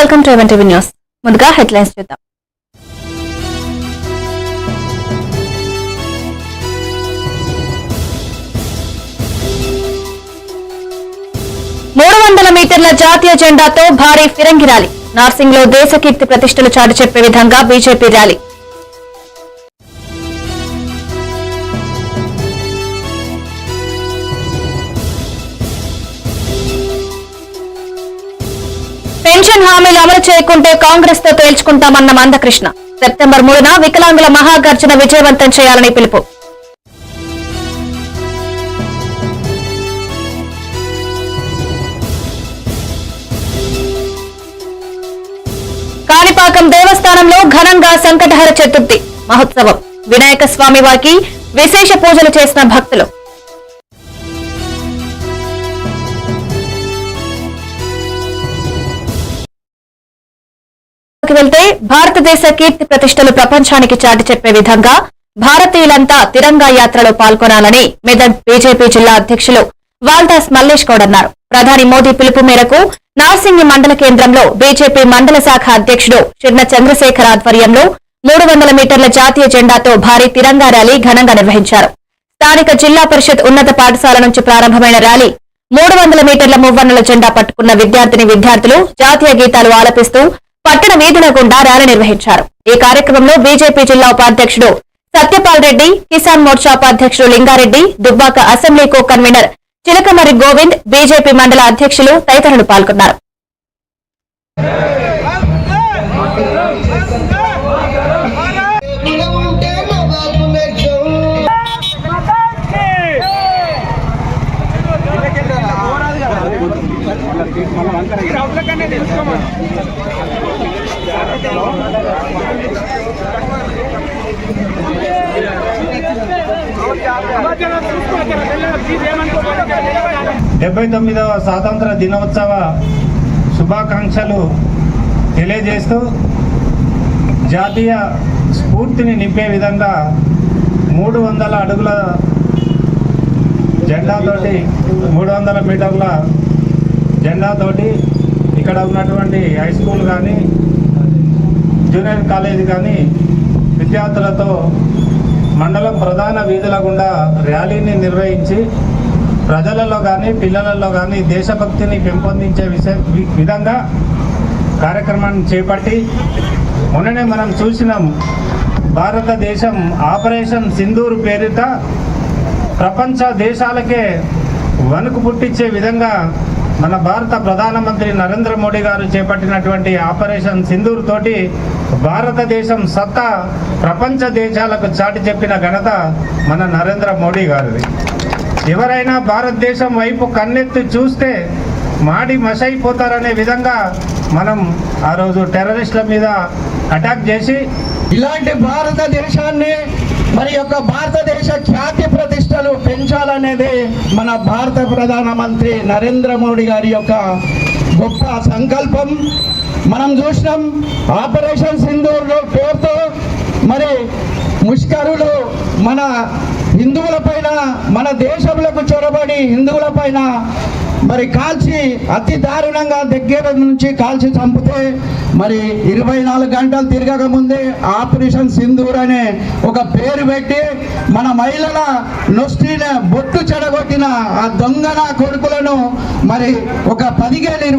Welcome to even TV news ముందుగా headlines చూద్దాం. మూడు వందల మీటర్ల జాతీయ జెండాతో భారీ ఫిరంగి ర్యాలీ. నార్సింగ్లో దేశకీర్తి ప్రతిష్టలు చాటి చెప్పే విధంగా బీజేపీ ర్యాలీ. పెన్షన్ హామీలు అమలు చేయకుంటే కాంగ్రెస్తో తేల్చుకుంటామన్న మందకృష్ణ. సెప్టెంబర్ మూడున వికలాంగుల మహాగర్జన విజయవంతం చేయాలని పిలుపు. కాణిపాకం దేవస్థానంలో ఘనంగా సంకటహర చతుర్థి మహోత్సవం. వినాయక స్వామి వారికి విశేష పూజలు చేసిన భక్తులు. కి వెళ్తే భారతదేశ కీర్తి ప్రతిష్టలు ప్రపంచానికి చాటి చెప్పే విధంగా భారతీయులంతా తిరంగా యాత్రలో పాల్గొనాలని మెదక్ బీజేపీ జిల్లా అధ్యక్షులు వాల్దాస్ మల్లేష్ గౌడ్ అన్నారు. ప్రధాని మోదీ పిలుపు మేరకు నార్సింగి మండల కేంద్రంలో బీజేపీ మండల శాఖ అధ్యక్షుడు చిన్న చంద్రశేఖర్ ఆధ్వర్యంలో మూడు వందల మీటర్ల జాతీయ జెండాతో భారీ తిరంగా ర్యాలీ ఘనంగా నిర్వహించారు. స్థానిక జిల్లా పరిషత్ ఉన్నత పాఠశాల నుంచి ప్రారంభమైన ర్యాలీ మూడు వందల మీటర్ల మువ్వన్నెల జెండా పట్టుకున్న విద్యార్థిని విద్యార్థులు జాతీయ గీతాలు ఆలపిస్తూ పట్టణ వీధుల గుండా ర్యాలీ నిర్వహించారు. ఈ కార్యక్రమంలో బీజేపీ జిల్లా ఉపాధ్యక్షుడు సత్యపాల్ రెడ్డి కిసాన్ మోర్చా ఉపాధ్యక్షుడు Lingareddy Dubbaka assembly co convener Chilakamari Govind BJP మండల అధ్యక్షులు తదితరులు పాల్గొన్నారు. తెలుసుకోమా డెబ్బై తొమ్మిదవ స్వాతంత్ర దినోత్సవ శుభాకాంక్షలు తెలియజేస్తూ జాతీయ స్ఫూర్తిని నింపే విధంగా మూడు వందల అడుగుల జెండాతోటి మూడు వందల మీటర్ల జెండాతోటి ఇక్కడ ఉన్నటువంటి హై స్కూల్ కానీ జూనియర్ కాలేజీ కానీ విద్యార్థులతో మండలం ప్రధాన వీధుల గుండా ర్యాలీని నిర్వహించి ప్రజలలో కానీ పిల్లలలో కానీ దేశభక్తిని పెంపొందించే విషయ వి- విధంగా కార్యక్రమాన్ని చేపట్టి మొన్ననే మనం చూసినాం. భారతదేశం ఆపరేషన్ సింధూర్ పేరిట ప్రపంచ దేశాలకే వణుకు పుట్టించే విధంగా మన భారత ప్రధానమంత్రి నరేంద్ర మోడీ గారు చేపట్టినటువంటి ఆపరేషన్ సింధూర్ తోటి భారతదేశం సత్తా ప్రపంచ దేశాలకు చాటి చెప్పిన ఘనత మన నరేంద్ర మోడీ గారిది. ఎవరైనా భారతదేశం వైపు కన్నెత్తి చూస్తే మాడి మసైపోతారనే విధంగా మనం ఆ రోజు టెర్రరిస్టుల మీద అటాక్ చేసి ఇలాంటి భారతదేశాన్ని మరి యొక్క భారతదేశ ఖ్యాతి ప్రతిష్టలు పెంచాలనేది మన భారత ప్రధానమంత్రి నరేంద్ర మోడీ గారి యొక్క గొప్ప సంకల్పం. మనం చూసినాం ఆపరేషన్ సింధూర్లో పేరుతో మరి ముష్కరులు మన హిందువుల పైన మన దేశంలోకి చొరబడి హిందువుల పైన మరి కాల్చి అతి దారుణంగా దగ్గర నుంచి కాల్చి చంపితే మరి ఇరవై నాలుగు గంటలు తిరగక ముందే ఆపరేషన్ సింధూర్ అనే ఒక పేరు పెట్టి మన మహిళల నొస్టిన బొట్టు చెడగొట్టిన ఆ దొంగన కొడుకులను మరి ఒక పదిహేను